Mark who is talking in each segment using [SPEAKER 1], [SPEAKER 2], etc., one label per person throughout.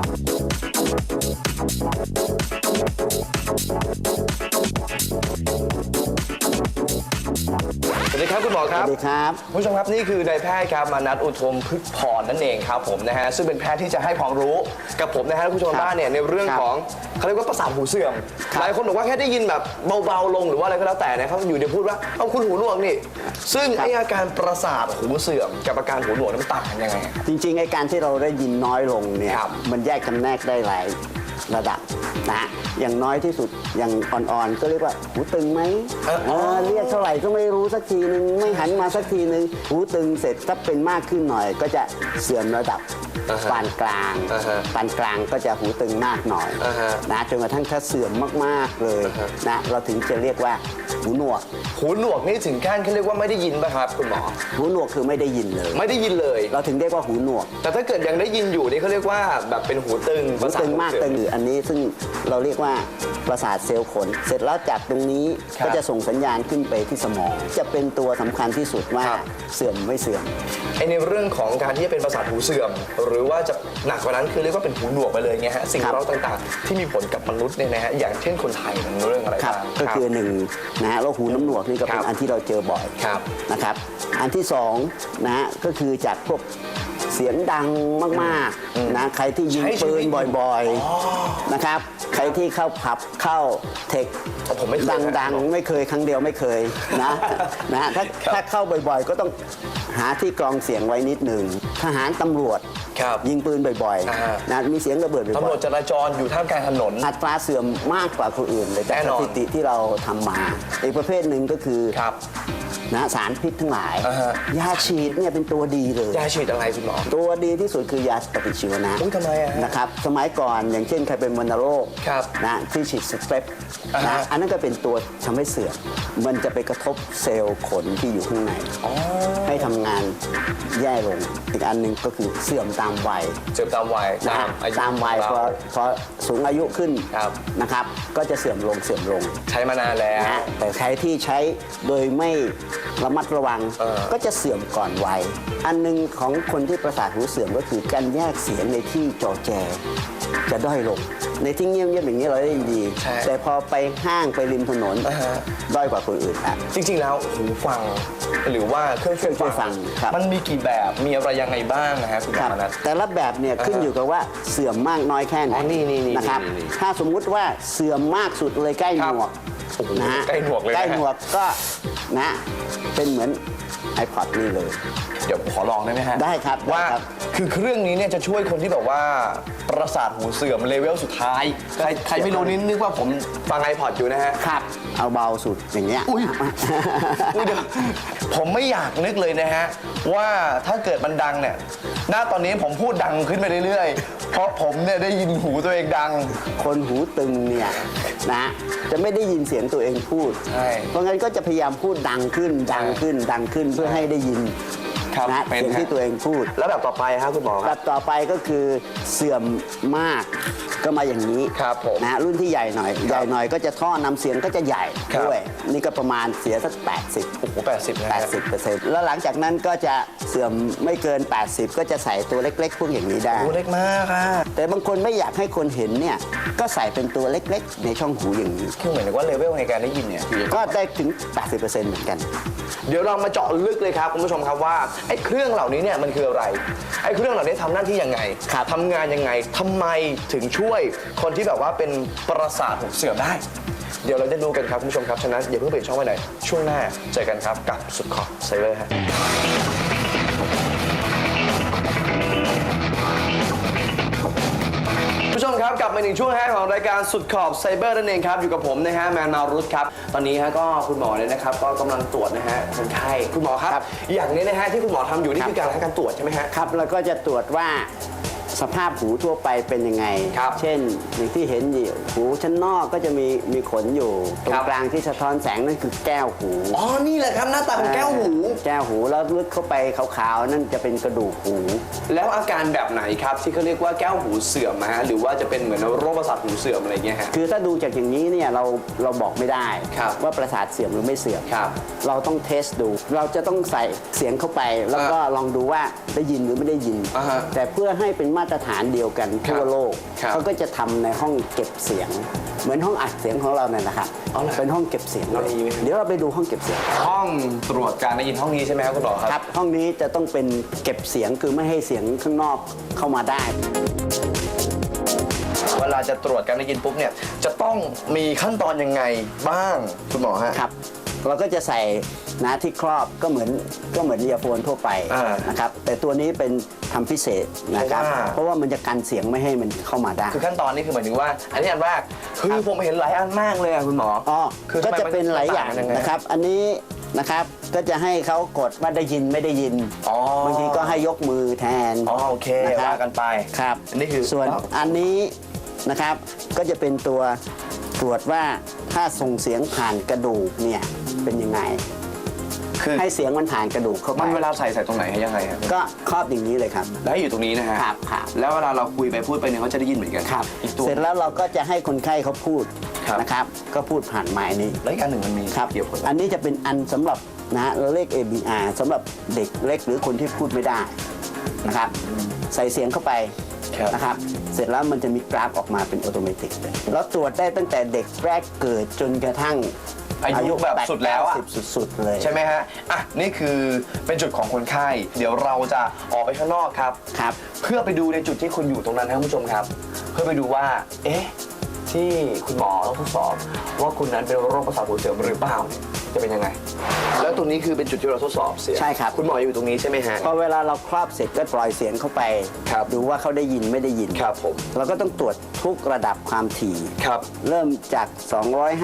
[SPEAKER 1] Thank you. สวัสดีครับคุณหมอค
[SPEAKER 2] ส
[SPEAKER 1] รับ
[SPEAKER 2] วัสดีครับ
[SPEAKER 1] ผู้ชมครับนี่คือนายแพทย์ครับมานัดอุทมพฤกษ์พรนั่นเองครับผมนะฮะซึ่งเป็นแพทย์ที่จะให้ความรู้กับผมนะฮะผู้ชม
[SPEAKER 2] ครับ
[SPEAKER 1] บ้านเนี่ยในเรื่อง
[SPEAKER 2] ครับ
[SPEAKER 1] ของเขาเรียกว่าประสาทหูเสื่อม
[SPEAKER 2] ครับ
[SPEAKER 1] หลายคนบอกว่าแค่ได้ยินแบบเบาๆลงหรือว่าอะไรก็แล้วแต่นะครับอยู่เดี๋ยวพูดว่าเอาคุณหูหนวกนี่ซึ่งไออาการประสาทหูเสื่อม กับอาการหูหนวกนั้นมันต่างกันยังไงครับ
[SPEAKER 2] จริงๆไอ้การที่เราได้ยินน้อยลงเนี่ย
[SPEAKER 1] ครับ
[SPEAKER 2] มันแยกจำแนกได้หลาย ระดับนะฮะอย่างน้อยที่สุดอย่างอ่อนๆ ก็เรียกว่าหูตึงไหม
[SPEAKER 1] เออ
[SPEAKER 2] เออเรียกเท่าไหร่ก็ไม่รู้สักทีนึงไม่หันมาสักทีนึงหูตึงเสร็จถ้าเป็นมากขึ้นหน่อย ก็จะเสื่อมระดับ
[SPEAKER 1] อ่าฮะ
[SPEAKER 2] ปานกลาง
[SPEAKER 1] อ่าฮะ
[SPEAKER 2] ปานกลางก็จะหูตึงมากหน่อย
[SPEAKER 1] อ่าฮะ
[SPEAKER 2] นะจนกระทั่งถ้าเสื่อมมากๆเลย
[SPEAKER 1] อ่าฮะ
[SPEAKER 2] นะเราถึงจะเรียกว่าหูหนวก
[SPEAKER 1] หูหนวกนี่ถึงขั้นเขาเรียกว่าไม่ได้ยินป่ะครับคุณหมอ
[SPEAKER 2] หูหนวกคือไม่ได้ยินเลย
[SPEAKER 1] ไม่ได้ยินเลย
[SPEAKER 2] เราถึงเรียกว่าหูหนวก
[SPEAKER 1] แต่ถ้าเกิดยังได้ยินอยู่นี่เขาเรียกว่าแบบเป็นหูตึง
[SPEAKER 2] หูตึงมาก
[SPEAKER 1] ประสท
[SPEAKER 2] ตึงอันนี้ซึ่งเราเรียกว่าประสาทเซลล์ขน เสร็จแล้วจากตรงนี้
[SPEAKER 1] ครับ
[SPEAKER 2] ก็จะส่งสัญญาณขึ้นไปที่สมอง จะเป็นตัวสำคัญที่สุดว่า
[SPEAKER 1] ครับ
[SPEAKER 2] เสื่อมไม่เสื่อม
[SPEAKER 1] ไอในเรื่องของการที่จะเป็นประสาทหูเสื่อม หรือว่าจะหนักกว่านั้นคือเรียกว่าเป็นหูหนวกไปเลยไงฮะสิ่ง
[SPEAKER 2] ครับ
[SPEAKER 1] เร้าต่างๆ ที่มีผลกับมนุษย์เนี่ยนะฮะอย่างเช่นคนไทยมันเรื่องอะไร
[SPEAKER 2] ครับ
[SPEAKER 1] บ้าง
[SPEAKER 2] ก็คือหนึ่งนะฮะโรคหูน้ำหนวกนี่ก็เป็
[SPEAKER 1] ครั
[SPEAKER 2] น
[SPEAKER 1] บ
[SPEAKER 2] อันที่เราเจอบ่อย
[SPEAKER 1] ครับ
[SPEAKER 2] นะครับ อันที่สองนะฮะก็คือจากพวก เสียงดังมากๆนะใครที่ยิง
[SPEAKER 1] ใช้ชี
[SPEAKER 2] ปื
[SPEAKER 1] วิ
[SPEAKER 2] น
[SPEAKER 1] ต
[SPEAKER 2] บ่อยๆนะครับใครที่เข้าผับเข้าเทค
[SPEAKER 1] อ๋อผมไม่เคย
[SPEAKER 2] ดังๆ ไม่เคยครั้งเดียวไม่เคยนะนะถ้า
[SPEAKER 1] ครับ
[SPEAKER 2] ถ้าเข้าบ่อยๆ ก็ต้อง หาที่กรองเสียงไว้นิดหนึ่งทหารตำรวจ
[SPEAKER 1] ครับ
[SPEAKER 2] ยิงปืนบ่อย
[SPEAKER 1] อ่าฮะ
[SPEAKER 2] ๆนะมีเสียงระเบิดบ่
[SPEAKER 1] ตำร
[SPEAKER 2] อ
[SPEAKER 1] วยจจราจรอยู่ท่ามกลางถนน
[SPEAKER 2] ๆอัตราเสื่อมมากกว่าคนอื่นเลยจาก
[SPEAKER 1] แน่
[SPEAKER 2] ส
[SPEAKER 1] นอน
[SPEAKER 2] ถิติที่เราทำมา อีกประเภทหนึ่งก็คือ
[SPEAKER 1] ครับ
[SPEAKER 2] นะสารพิษทั้งหลาย
[SPEAKER 1] อ่าฮะ
[SPEAKER 2] ยาฉีดเนี่ยเป็นตัวดีเลย
[SPEAKER 1] ยาฉีดอะไรคุณหมอ
[SPEAKER 2] ตัวดีที่สุดคือยาปฏิชีวนะ
[SPEAKER 1] อุ๊ยทำไมอะฮะ
[SPEAKER 2] นะครับสมัยก่อนอย่างเช่นใครเป็นวัณโรค
[SPEAKER 1] ครับ
[SPEAKER 2] นะที่ฉีดสเตป
[SPEAKER 1] อ่าฮะ
[SPEAKER 2] นะอันนั้นก็เป็นตัวทำให้เสื่อมมันจะไปกระทบเซลล์ขนที่อยู่ข้างใน
[SPEAKER 1] อ๋อ
[SPEAKER 2] ให้ทำงานแย่ลง อีกอันหนึ่งก็คือเสื่อมตามวัย
[SPEAKER 1] เจ็บตามวัย
[SPEAKER 2] นะ
[SPEAKER 1] ตา
[SPEAKER 2] ฮะ
[SPEAKER 1] มอายุ
[SPEAKER 2] ตามวัย
[SPEAKER 1] ของ
[SPEAKER 2] พอ
[SPEAKER 1] เรา
[SPEAKER 2] พอสูงอายุขึ้น
[SPEAKER 1] ครับ
[SPEAKER 2] นะครับ ก็จะเสื่อมลงเสื่อมลง
[SPEAKER 1] ใช้มานานแล้ว
[SPEAKER 2] นะฮะแต่ใครที่ใช้โดยไม่ระมัดระวัง
[SPEAKER 1] เออ
[SPEAKER 2] ก็จะเสื่อมก่อนวัย อันหนึงของคนที่ประสาทหูเสื่อมก็คือการแยกเสียงในที่จอแจ จะด้อยลงในที่เงียบๆอย่างนี้เราได้ยินดี
[SPEAKER 1] ใช่
[SPEAKER 2] แต่พอไปห้างไปริมถนน
[SPEAKER 1] อ่าฮะ
[SPEAKER 2] ด้อยกว่าคนอื่นละ
[SPEAKER 1] จริงๆ แล้วหูฟังหรือว่าเครื่องช่วย
[SPEAKER 2] เครื่องช่วยฟั
[SPEAKER 1] ฟัง
[SPEAKER 2] งครับ
[SPEAKER 1] มันมีกี่แบบมีอะไรยังไงบ้างนะฮะคุณหม
[SPEAKER 2] ค
[SPEAKER 1] อ
[SPEAKER 2] รับ
[SPEAKER 1] นัท
[SPEAKER 2] แต่ละแบบเนี่ยขึ้นอยู่กับว่าเสื่อมมากน้อยแค่ไหน
[SPEAKER 1] อ๋อนี่นี่นี่
[SPEAKER 2] นะครับ
[SPEAKER 1] นี่นี่
[SPEAKER 2] ถ้าสมมุติว่าเสื่อมมากสุดเลยใกล้หนวก
[SPEAKER 1] โอ้โห
[SPEAKER 2] นะฮะ
[SPEAKER 1] ใกล้หนวกเลยนะ
[SPEAKER 2] ใกล้หนวกก็นะเป็นเหมือน iPod นี่เลย
[SPEAKER 1] เดี๋ยวขอลองได้ไหมฮะ
[SPEAKER 2] ได้ครับ
[SPEAKER 1] ว่า
[SPEAKER 2] ได้ครับ
[SPEAKER 1] คือเครื่องนี้เนี่ยจะช่วยคนที่แบบว่าประสาทหูเสื่อมเลเวลสุดท้าย ใครใครไม่รู้นี่นึกว่าผมฟัง iPod อยู่นะฮะ
[SPEAKER 2] ครับ เอาเบาสุดอย่างเงี้ย
[SPEAKER 1] อุ๊ยอุ๊ยเดี๋ยวผมไม่อยากนึกเลยนะฮะ ว่าถ้าเกิดมันดังเนี่ย หน้าตอนนี้ผมพูดดังขึ้นไปเรื่อยๆ เพราะผมเนี่ยได้ยินหูตัวเองดัง
[SPEAKER 2] คนหูตึงเนี่ยนะจะไม่ได้ยินเสียงตัวเองพูด
[SPEAKER 1] ใช่
[SPEAKER 2] เพราะงั้นก็จะพยายามพูดดังขึ้นดังขึ้นดังขึ้นเพื่อให้ได้ยิน
[SPEAKER 1] ครับ
[SPEAKER 2] นะ
[SPEAKER 1] เป็น
[SPEAKER 2] เสียง
[SPEAKER 1] ฮะ
[SPEAKER 2] ที่ตัวเองพูด
[SPEAKER 1] แล้วแบบต่อไปฮะคุณหมอค
[SPEAKER 2] แบ
[SPEAKER 1] รับ บ
[SPEAKER 2] ต่อไปก็คือเสื่อมมากก็มาอย่างนี้
[SPEAKER 1] ครับผม
[SPEAKER 2] นะฮะรุ่นที่ใหญ่หน่อย ใหญ่หน่อยก็จะท่อนำเสียงก็จะใหญ่
[SPEAKER 1] ครับ
[SPEAKER 2] ด้วย นี่ก็ประมาณเสียสัก 80
[SPEAKER 1] โอ้โหแปดสิบนะฮะ
[SPEAKER 2] 80เปอร์เซ็นต์แล้วหลังจากนั้นก็จะเสื่อมไม่เกิน 80 ก็จะใส่ตัวเล็ก ๆ พวกอย่างนี้ได้
[SPEAKER 1] โอ้เล็กมากค่ะ
[SPEAKER 2] แต่บางคนไม่อยากให้คนเห็นเนี่ยก็ใส่เป็นตัวเล็ก ๆ ในช่องหูอย่างนี้
[SPEAKER 1] คือเหมือนกับว่าเลเวลในการได้ยินเนี่ย
[SPEAKER 2] ก็ได้ถึง 80%เหมือนกัน
[SPEAKER 1] เดี๋ยวเรามาเจาะลึกเลยครับคุณผู้ชมครับว่าไอ้เครื่องเหล่านี้เนี่ยมันคืออะไร ไอ้เครื่องเหล่านี้ทำหน้าที่ยังไง
[SPEAKER 2] ครับ
[SPEAKER 1] ทำงานยังไงทำไมถึงช่วยคนที่แบบว่าเป็นประสาทหูเสื่อมได้ เดี๋ยวเราจะดูกันครับคุณผู้ชมครับฉะนั้นอย่าเพิ่งเปลี่ยนช่องไปไหนช่วงหน้าเจอกันครับกับสุดขอบไซเบอร์ฮะ ผู้ชมครับกลับมาถึงช่วงแรกของรายการสุดขอบไซเบอร์นั่นเองครับอยู่กับผมนะฮะแมนมารุตครับตอนนี้ฮะก็คุณหมอเนี่ยนะครับก็กำลังตรวจนะฮะคนไข้คุณหมอครับ
[SPEAKER 2] ครับ
[SPEAKER 1] อย่างนี้นะฮะที่คุณหมอทำอยู่นี่
[SPEAKER 2] ครับ
[SPEAKER 1] คือการให้การตรวจใช่ไหมฮะ
[SPEAKER 2] ครับแล้วก็จะตรวจว่า สภาพหูทั่วไปเป็นยังไง
[SPEAKER 1] ครับ
[SPEAKER 2] เช่นอย่างที่เห็นอยู่หูชั้นนอกก็จะมีมีขนอยู่ตร
[SPEAKER 1] ครั
[SPEAKER 2] ง
[SPEAKER 1] บ
[SPEAKER 2] กลางที่สะท้อนแสงนั่นคือแก้วหู
[SPEAKER 1] อ๋อ นี่แหละครับหน้าตาของแก้วหู
[SPEAKER 2] แก้วหูแล้วลึกเข้าไปขาวๆนั่นจะเป็นกระดูกหู
[SPEAKER 1] แล้วอาการแบบไหนครับ ที่เขาเรียกว่าแก้วหูเสื่อมนะฮะหรือว่าจะเป็นเหมือนโรคประสาทหูเสื่อมอะไรอย่างเงี้ยฮะ
[SPEAKER 2] คือถ้าดูจากอย่างนี้เนี่ยเราเราบอกไม่ได้
[SPEAKER 1] ครับ
[SPEAKER 2] ว่าประสาทเสื่อมหรือไม่เสื่อม
[SPEAKER 1] ครับ
[SPEAKER 2] เราต้องเทสดู เราจะต้องใส่เสียงเข้าไป แล้วก็ลองดูว่าได้ยินหรือไม่ได้ยิน
[SPEAKER 1] อ่าฮะ
[SPEAKER 2] แต่เพื่อให้เป็นมาตรฐานเดียวกันทั่วโลก
[SPEAKER 1] ครับ
[SPEAKER 2] เขาก็จะทำในห้องเก็บเสียง เหมือนห้องอัดเสียงของเราเนี่ยนะครับ
[SPEAKER 1] อ๋อเหรอ
[SPEAKER 2] เป็นห้องเก็บเสียง
[SPEAKER 1] เราดีไหมครับ
[SPEAKER 2] เดี๋ยวเราไปดูห้องเก็บเสียง
[SPEAKER 1] ห้องตรวจการได้ยินห้องนี้ใช่ไหมครับคุณหมอครับ
[SPEAKER 2] ครับ ห้องนี้จะต้องเป็นเก็บเสียงคือไม่ให้เสียงข้างนอกเข้ามาได้
[SPEAKER 1] เวลาจะตรวจการได้ยินปุ๊บเนี่ยจะต้องมีขั้นตอนยังไงบ้างคุณหมอฮะ
[SPEAKER 2] ครับ เราก็จะใส่นะที่ครอบก็เหมือนก็เหมือนเอียโฟนทั่วไป
[SPEAKER 1] อ่า
[SPEAKER 2] นะครับแต่ตัวนี้เป็นทำพิเศษนะครับ
[SPEAKER 1] เพ
[SPEAKER 2] เพ
[SPEAKER 1] ราะว่า
[SPEAKER 2] ราะว่ามันจะกันเสียงไม่ให้มันเข้ามาได้
[SPEAKER 1] คือขั้นตอนนี้คือหมายถึงว่า อันนี้อันแรกคือผมเห็นหลายอันมากเลยอะคุณหมอ
[SPEAKER 2] อ๋อ
[SPEAKER 1] คือ
[SPEAKER 2] ก็
[SPEAKER 1] ทำไม
[SPEAKER 2] จะเป็นหลายอย่าง
[SPEAKER 1] มันต่างกันยังไง
[SPEAKER 2] นะครับ อันนี้นะครับ ก็จะให้เขากดว่าได้ยินไม่ได้ยิน
[SPEAKER 1] อ๋อบา
[SPEAKER 2] งทีก็ให้ยกมือแทน
[SPEAKER 1] อ๋อโอเค
[SPEAKER 2] นะครับ
[SPEAKER 1] ว่ากันไป
[SPEAKER 2] ครับ
[SPEAKER 1] อันนี้คือ
[SPEAKER 2] ส่วนอันนี้นะครับ ก็จะเป็นตัวตรวจว่าถ้าส่งเสียงผ่านกระดูกเนี่ย เป็นยังไง
[SPEAKER 1] คือ
[SPEAKER 2] ให้เสียงมันผ่านกระดูกเข้าไป
[SPEAKER 1] มันเวลาใส่ใส่ตรงไหนฮะยังไงฮะ
[SPEAKER 2] ก็ครอบอย่างนี้เลยครับ
[SPEAKER 1] แล้วให้อยู่ตรงนี้นะฮะ
[SPEAKER 2] ครับครับ
[SPEAKER 1] แล้วเวลาเราคุยไปพูดไปเนี่ยเขาจะได้ยินเหมือนกัน
[SPEAKER 2] ครับ
[SPEAKER 1] อีกตัว
[SPEAKER 2] เสร็จแล้วเราก็จะให้คนไข้เขาพูด
[SPEAKER 1] ครับ
[SPEAKER 2] นะครับ ก็พูดผ่านไม้นี้
[SPEAKER 1] แล้วอีกอันหนึ่งมันมี
[SPEAKER 2] ครับ
[SPEAKER 1] เกี่ยวกับ
[SPEAKER 2] อันนี้จะเป็นอันสำหรับนะฮะเราเรียก ABR สำหรับเด็กเล็กหรือคนที่พูดไม่ได้นะครับ ใส่เสียงเข้าไป
[SPEAKER 1] ครับ
[SPEAKER 2] นะครับ เสร็จแล้วมันจะมีกราฟออกมาเป็นอัตโนมัติเลยเราตรวจได้ตั้งแต่เด็กแรกเกิดจนกระทั่ง
[SPEAKER 1] อายุแบบสุดแล้วอะ
[SPEAKER 2] สิบสุดๆเลย
[SPEAKER 1] ใช่ไหมฮะ อะ นี่คือเป็นจุดของคนไข้ เดี๋ยวเราจะออกไปข้างนอกครับ
[SPEAKER 2] ครับ
[SPEAKER 1] เพื่อไปดูในจุดที่คุณอยู่ตรงนั้นนะครับคุณผู้ชมครับ เพื่อไปดูว่า เอ๊ะ ที่คุณหมอต้องทดสอบ ว่าคุณนั้นเป็นโรคประสาทหูเสื่อมหรือเปล่าเนี่ย จะเป็นยังไง แล้วตรงนี้คือเป็นจุดที่เราทดสอบเสียง
[SPEAKER 2] ใช่ครับ
[SPEAKER 1] คุณหมออยู่ตรงนี้ใช่ไหมฮะ
[SPEAKER 2] พอเวลาเราครอบเสร็จก็ปล่อยเสียงเข้าไป
[SPEAKER 1] ครับ
[SPEAKER 2] ดูว่าเขาได้ยินไม่ได้ยิน
[SPEAKER 1] ครับผม
[SPEAKER 2] เราก็ต้องตรวจทุกระดับความถี่
[SPEAKER 1] ครับ
[SPEAKER 2] เริ่มจาก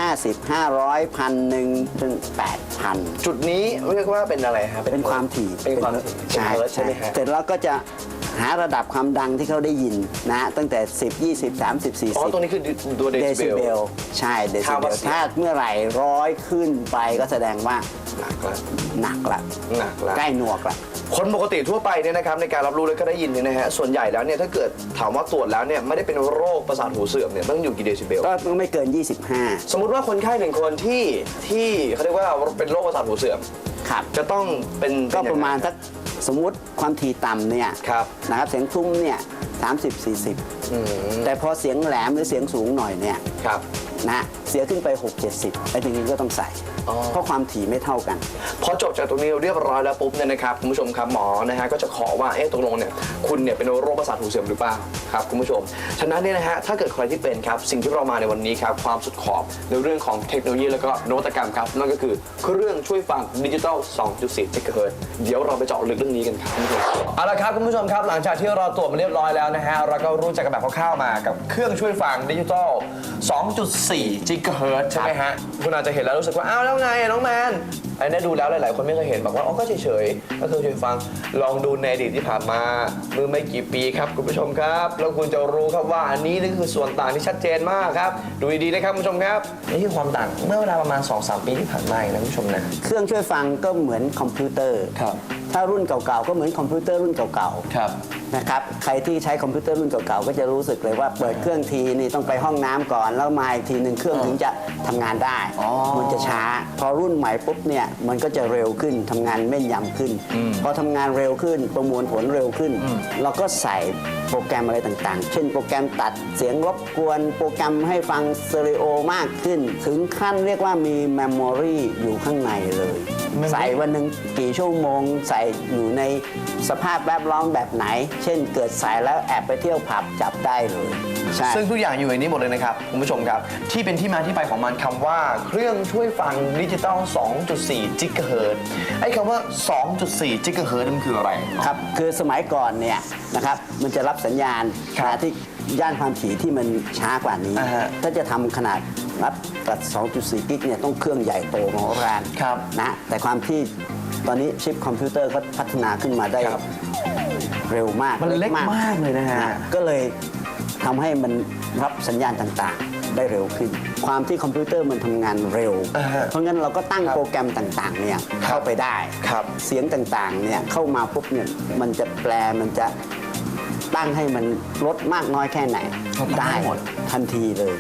[SPEAKER 2] 250 500พันหนึ่งจน8,000
[SPEAKER 1] จุดนี้เรียกว่าเป็นอะไรฮะ
[SPEAKER 2] เป็นความถี่
[SPEAKER 1] เป็นความถี่เป็น
[SPEAKER 2] ใช่
[SPEAKER 1] เฮิร์ตซ์ใช่ไหมฮะ
[SPEAKER 2] เสร็จแล้วก็จะ หาระดับความดังที่เขาได้ยินนะฮะตั้งแต่ 10 20 30
[SPEAKER 1] อ๋อตรง
[SPEAKER 2] 40
[SPEAKER 1] นี้คือตัวเด
[SPEAKER 2] เด
[SPEAKER 1] ซิ
[SPEAKER 2] ซิ
[SPEAKER 1] เบ
[SPEAKER 2] เบ
[SPEAKER 1] ล
[SPEAKER 2] ล ใช่เดซิ
[SPEAKER 1] ค่า
[SPEAKER 2] เบ
[SPEAKER 1] วัด
[SPEAKER 2] ล
[SPEAKER 1] เสียง
[SPEAKER 2] ถ้าเมื่อไหร่ร้อยขึ้นไปก็แสดงว่า
[SPEAKER 1] หนักละ
[SPEAKER 2] หนักละ
[SPEAKER 1] หนักละ
[SPEAKER 2] ใกล้หนวกละ
[SPEAKER 1] คนปกติทั่วไปเนี่ยนะครับในการรับรู้และก็ได้ยินเนี่ยนะฮะส่วนใหญ่แล้วเนี่ยถ้าเกิดถามว่าตรวจแล้วเนี่ยไม่ได้เป็นโรคประสาทหูเสื่อมเนี่ยต้องอยู่กี่เดซิเบล
[SPEAKER 2] ก็ไม่เกิน
[SPEAKER 1] สมมุติว่าคนไข้หนึ่งคนที่ที่เขาเรียกว่าเป็นโรคประสาทหูเสื่อม
[SPEAKER 2] 25ครับ
[SPEAKER 1] จะต้องเป็น
[SPEAKER 2] ก็
[SPEAKER 1] เป็น
[SPEAKER 2] ป
[SPEAKER 1] ยัง
[SPEAKER 2] ระ
[SPEAKER 1] ไง
[SPEAKER 2] มาณสัก สมมุติความถี่ต่ำเนี่ย
[SPEAKER 1] ครับ
[SPEAKER 2] นะครับเสียงทุ้มเนี่ย30 40
[SPEAKER 1] อืม
[SPEAKER 2] แต่พอเสียงแหลมหรือเสียงสูงหน่อยเนี่ย
[SPEAKER 1] ครับ
[SPEAKER 2] นะเสียขึ้นไป 6 70 ไอ้ทีนี้ก็ต้องใส่
[SPEAKER 1] อ๋อ
[SPEAKER 2] เพราะความถี่ไม่เท่ากัน
[SPEAKER 1] พอจบจากตรงนี้เรียบร้อยแล้วปุ๊บเนี่ยนะครับคุณผู้ชมครับหมอนะฮะก็จะขอว่าเอ๊ะตกลงเนี่ยคุณเนี่ยเป็นโรคประสาทหูเสื่อมหรือเปล่าครับคุณผู้ชม ฉะนั้นเนี่ยนะฮะถ้าเกิดใครที่เป็นครับสิ่งที่เรามาในวันนี้ครับความสุดขอบในเรื่องของเทคโนโลยีแล้วก็นวัตกรรมครับนั่นก็คือเครื่องช่วยฟังดิจิตอล 2.4จิกะเฮิรตซ์เดี๋ยวเราไปเจาะลึกเรื่องนี้กันครับคุณผู้ชมเอาละครับคุณผู้ชมครับหลังจากที่เราตรวจมาเรียบร้อยแล้วนะฮะเราก็รู้จักกันแบบคร่าวๆมากับเครื่องช่วยฟังดิจิตอล 2.4จิกะเฮิรตซ์ใช่ไหมฮะคุณอาจจะเห็นแล้วรู้สึกว่า อ้าว แล้วไงอะน้องแมนอันนี้ดูแล้วหลาย ๆ คนไม่เคยเห็นบอกว่า อ๋อ ก็เฉย ๆ ก็คือช่วยฟังลองดูในอดีตที่ผ่านมาเมื่อไม่กี่ปีครับ คุณผู้ชมครับ แล้วคุณจะรู้ครับว่าอันนี้นี่คือส่วนต่างที่ชัดเจนมากครับ ดูดี ๆ นะครับคุณผู้ชมครับนี่คือความต่างเมื่อเวลาประมาณ 2-3 ปีที่ผ่านมาเองนะคุณผู้ชมนะ
[SPEAKER 2] เครื่องช่วยฟังก็เหมือนคอมพิวเตอร์
[SPEAKER 1] ครับ
[SPEAKER 2] ถ้ารุ่นเก่าๆก็เหมือนคอมพิวเตอร์รุ่นเก่า
[SPEAKER 1] ครับ
[SPEAKER 2] ๆ นะครับใครที่ใช้คอมพิวเตอร์รุ่นเก่าๆก็จะรู้สึกเลยว่าเปิดเครื่องทีนี่ต้องไปห้องน้ำก่อน แล้วมาอีกทีหนึ่งเครื่องถึงจะทำงานได้
[SPEAKER 1] อ๋อ
[SPEAKER 2] มันจะช้า พอรุ่นใหม่ปุ๊บเนี่ยมันก็จะเร็วขึ้นทำงานแม่นยำขึ้น พอทำงานเร็วขึ้นประมวลผลเร็วขึ้น เราก็ใส่โปรแกรมอะไรต่างๆ เช่นโปรแกรมตัดเสียงรบกวน โปรแกรมให้ฟังสเตอริโอมากขึ้น ถึงขั้นเรียกว่ามีเมมโมรีอยู่ข้างในเลย
[SPEAKER 1] Memory
[SPEAKER 2] ใส่วันหนึ่งกี่ชั่วโมง ใส่อยู่ในสภาพแวดล้อมแบบไหน เช่นเกิดใส่แล้วแอบไปเที่ยวผับจับได้เลยใช่
[SPEAKER 1] ซึ่งทุกอย่างอยู่ในนี้หมดเลยนะครับคุณผู้ชมครับ ที่เป็นที่มาที่ไปของมันคำว่าเครื่องช่วยฟังดิจิตอล 2.4 จิกะเฮิรตซ์ไอ้คำว่า 2.4 จิกะเฮิรตซ์มันคืออะไร
[SPEAKER 2] ครับ คือสมัยก่อนเนี่ยนะครับ มันจะรับสัญญาณ
[SPEAKER 1] ค
[SPEAKER 2] ข
[SPEAKER 1] รับ
[SPEAKER 2] ณะที่ ย่านความถี่ที่มันช้ากว่านี้
[SPEAKER 1] อ่าฮะ
[SPEAKER 2] ถ้าจะทำขนาดรับตัด2.4 กิกเนี่ยต้องเครื่องใหญ่โตมโหฬาร
[SPEAKER 1] ครับ
[SPEAKER 2] นะแต่ความที่ตอนนี้ชิปคอมพิวเตอร์ก็พัฒนาขึ้นมาได้
[SPEAKER 1] ครับ
[SPEAKER 2] เร็วมาก
[SPEAKER 1] มันเล็กมากเลยนะฮะ
[SPEAKER 2] ก็เลยทำให้มันรับสัญญาณต่างๆ ได้เร็วขึ้น ความที่คอมพิวเตอร์มันทำงานเร็ว
[SPEAKER 1] อ่าฮะ
[SPEAKER 2] เพราะงั้นเราก็ตั้ง
[SPEAKER 1] ครับ
[SPEAKER 2] โปรแกรมต่างๆเนี่ยเข้าไปได้
[SPEAKER 1] ครับ
[SPEAKER 2] เสียงต่างๆ เนี่ยเข้ามาปุ๊บเนี่ยมันจะแปลมันจะ ตั้งให้มันลดมากน้อยแค่ไหน ได้หมดทันทีเลย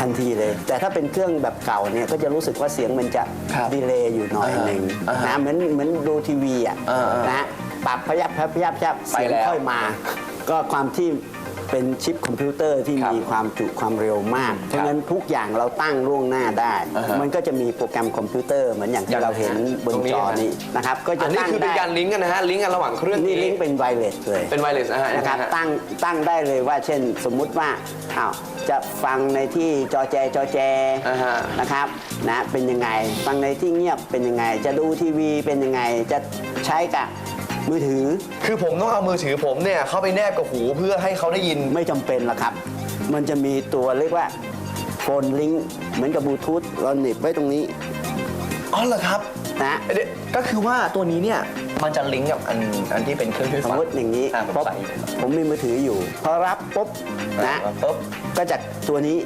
[SPEAKER 2] ทันทีเลย แต่ถ้าเป็นเครื่องแบบเก่าเนี่ยก็จะรู้สึกว่าเสียงมันจะ
[SPEAKER 1] ครับ
[SPEAKER 2] ดีเลย์อยู่หน่อยหนึ่ง
[SPEAKER 1] อ่าฮะ
[SPEAKER 2] นะเหมือนเหมือนดูทีวีอะ
[SPEAKER 1] อ่าๆ
[SPEAKER 2] นะปรับพยับพยับพยับ
[SPEAKER 1] ไป
[SPEAKER 2] เสียง
[SPEAKER 1] แล้ว
[SPEAKER 2] ค่อยมา ก็ความที่ เป็นชิปคอมพิวเตอร์ที่
[SPEAKER 1] ครับ
[SPEAKER 2] มีความจุความเร็วมาก เพราะฉะนั้นทุกอย่างเราตั้งล่วงหน้าได้
[SPEAKER 1] อ่าฮะ
[SPEAKER 2] มันก็จะมีโปรแกรมคอมพิวเตอร์เหมือนอย่าง
[SPEAKER 1] อย่า
[SPEAKER 2] ที่
[SPEAKER 1] ง
[SPEAKER 2] เราเห็นบน
[SPEAKER 1] ตรงนี้
[SPEAKER 2] จอ
[SPEAKER 1] นะ
[SPEAKER 2] นี้นะครับก็จะ
[SPEAKER 1] อันนี้
[SPEAKER 2] ตั้ง
[SPEAKER 1] คือเป็น
[SPEAKER 2] ได้
[SPEAKER 1] การลิงก์กันนะฮะลิงก์กันระหว่างเครื่อง
[SPEAKER 2] นี่
[SPEAKER 1] นี้
[SPEAKER 2] ลิงก์เป็นไวเลสเลย
[SPEAKER 1] เป็นไวเลสนะฮะ
[SPEAKER 2] นะครับ
[SPEAKER 1] ยังไงฮ
[SPEAKER 2] ตั้งตั้งได้เลยว่าเช่นสมมุติว่าอ้าวจะฟังในที่จอแจจอแจ
[SPEAKER 1] อ่าฮะ
[SPEAKER 2] นะครับนะเป็นยังไง ฟังในที่เงียบเป็นยังไง จะดูทีวีเป็นยังไง จะใช้กับ มือถือ
[SPEAKER 1] คือผมต้องเอามือถือผมเนี่ยเข้าไปแนบกับหูเพื่อให้เขาได้ยิน
[SPEAKER 2] ไม่จำเป็นหรอกครับ มันจะมีตัวเรียกว่าโฟนลิงก์เหมือนกับบลูทูธเราหนีบไว้ตรงนี้
[SPEAKER 1] อ๋อเหรอครับ
[SPEAKER 2] นะ
[SPEAKER 1] เดี๋ยวก็คือว่าตัวนี้เนี่ยมันจะลิงก์กับอันอันที่เป็นเครื่องช่วย
[SPEAKER 2] สม
[SPEAKER 1] ฟัง
[SPEAKER 2] มติอย่างนี้
[SPEAKER 1] อะผม
[SPEAKER 2] ปุ๊บ
[SPEAKER 1] ใส่
[SPEAKER 2] ผมมีมือถืออยู่ พอรับปุ๊บนะ
[SPEAKER 1] ปุ๊บ
[SPEAKER 2] ก็จากตัวนี้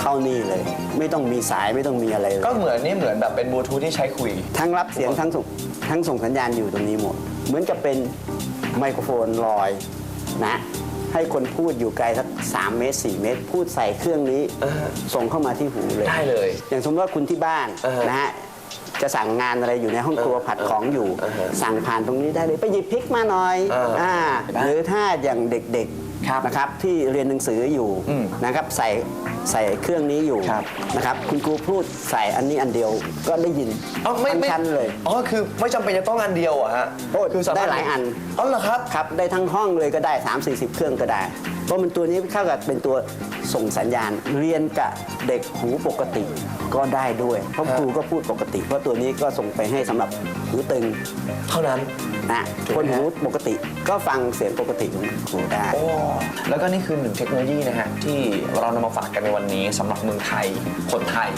[SPEAKER 2] เข้านี่เลย ไม่ต้องมีสายไม่ต้องมีอะไรเลย
[SPEAKER 1] ก็เหมือนนี่เหมือนแบบเป็นบลูทูธที่ใช้คุย
[SPEAKER 2] ทั้งรับเสียงทั้งส่งทั้งส่งสัญญาณอยู่ตรงนี้หมด เหมือนกับเป็นไมโครโฟนลอยนะให้คนพูดอยู่ไกลสัก3เมตร4เมตร พูดใส่เครื่องนี้
[SPEAKER 1] อ่าฮะ
[SPEAKER 2] ส่งเข้ามาที่หูเลย
[SPEAKER 1] ได้เลย
[SPEAKER 2] อย่างสมมติว่าคุณที่บ้าน
[SPEAKER 1] อ่าฮะ
[SPEAKER 2] นะฮะจะสั่งงานอะไรอยู่ในห้องครัว
[SPEAKER 1] อ่า
[SPEAKER 2] ผัดของอยู่
[SPEAKER 1] อ่าฮะ
[SPEAKER 2] สั่งผ่านตรงนี้ได้เลยไปหยิบพริกมาหน่อย
[SPEAKER 1] อ่า
[SPEAKER 2] อ่า
[SPEAKER 1] ได้
[SPEAKER 2] หรือถ้าอย่างเด็ก
[SPEAKER 1] ครับ
[SPEAKER 2] ๆนะครับที่เรียนหนังสืออยู่
[SPEAKER 1] อืม
[SPEAKER 2] นะครับใส่ใส่เครื่องนี้อยู่
[SPEAKER 1] ครับ
[SPEAKER 2] นะครับคุณครูพูดใส่อันนี้อันเดียวก็ได้ยิน
[SPEAKER 1] อ๋อไม่
[SPEAKER 2] ทั้ง
[SPEAKER 1] ไม่
[SPEAKER 2] ชั้นเลย
[SPEAKER 1] อ๋อคือไม่จำเป็นจะต้องอันเดียวอะฮะ
[SPEAKER 2] โอ้
[SPEAKER 1] คือสมรถ
[SPEAKER 2] ได้หลายอัน
[SPEAKER 1] อ๋อเหรอครับ
[SPEAKER 2] ครับได้ทั้งห้องเลยก็ได้ 3 4 0 เครื่องก็ได้ เพราะมันตัวนี้เข้ากับเป็นตัวส่งสัญญาณ เรียนกับเด็กหูปกติก็ได้ด้วยเพราะ
[SPEAKER 1] ครับ
[SPEAKER 2] ครูก็พูดปกติ เพราะตัวนี้ก็ส่งไปให้สำหรับหูตึง
[SPEAKER 1] เท่านั้น
[SPEAKER 2] นะ
[SPEAKER 1] ถูก
[SPEAKER 2] คน
[SPEAKER 1] ไหมฮะ
[SPEAKER 2] หูปกติก็ฟังเสียงปกติของครูได้
[SPEAKER 1] โอ้แล้วก็นี่คือหนึ่งเทคโนโลยีนะฮะที่เรานำมาฝากกันในวันนี้สำหรับเมืองไทยคนไทย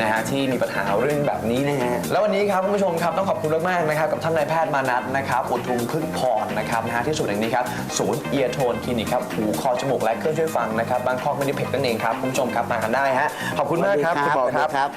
[SPEAKER 1] นะฮะที่มีปัญหาเรื่องแบบนี้นะฮะแล้ววันนี้ครับคุณผู้ชมครับต้องขอบคุณมากๆนะครับกับท่านนายแพทย์มานัทนะครับอุทุมพึ่งพรนะครับนะฮะที่ศูนย์แห่งนี้ครับศูนย์เอียโทนคลินิกครับหูคอจมูกและเครื่องช่วยฟังนะครับบางคอกไม่ได้เพกนั่นเองครับคุณผู้ชมครับมากันได้ฮะขอบคุณมากครับ
[SPEAKER 2] สวัสดี
[SPEAKER 1] คุณหมอ
[SPEAKER 2] สวัสดี
[SPEAKER 1] ครับ
[SPEAKER 2] ครับ